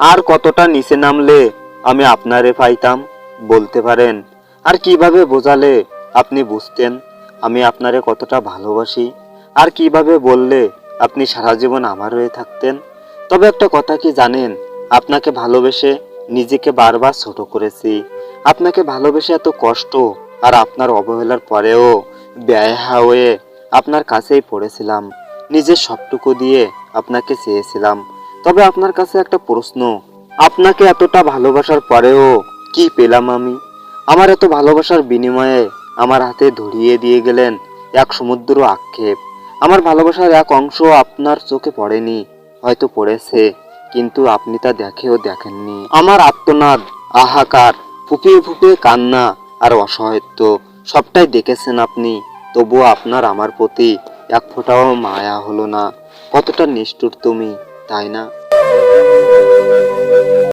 আর কতটা নিচে নামলে আমি আপনারে পাইতাম, বলতে পারেন? আর কীভাবে বোঝালে আপনি বুঝতেন? আমি আপনারে কতটা ভালোবাসি। আর কীভাবে বললে আপনি সারা জীবন আমার হয়ে থাকতেন? তবে একটা কথা কি জানেন? আপনাকে ভালোবেসে নিজেকে বারবার ছোট করেছি। আপনাকে ভালোবেসে এত কষ্ট আর আপনার অবহেলার পরেও ব্যয় হয়ে আপনার কাছেই পড়েছিলাম। নিজের সবটুকু দিয়ে আপনাকে চেয়েছিলাম। তবে আপনার কাছে একটা প্রশ্ন। আপনাকে এতটা ভালোবাসার পরেও কি পেলাম আমি? আমার এত ভালোবাসার বিনিময়ে আমার হাতে ধরিয়ে দিয়ে গেলেন এক সমুদ্র আক্ষেপ। আমার ভালোবাসার এক অংশ আপনার চোখে পড়েনি, হয়তো পড়েছে, কিন্তু আপনি তা দেখেও দেখেননি। আমার আত্মনাদ আহাকার ফুপিয়ে ফুপিয়ে কান্না আর অসহায়ত্ব সবটাই দেখেছেন আপনি, তবুও আপনার আমার প্রতি এক ফোঁটাও মায়া হলো না। কতটা নিষ্ঠুর তুমি তাই না?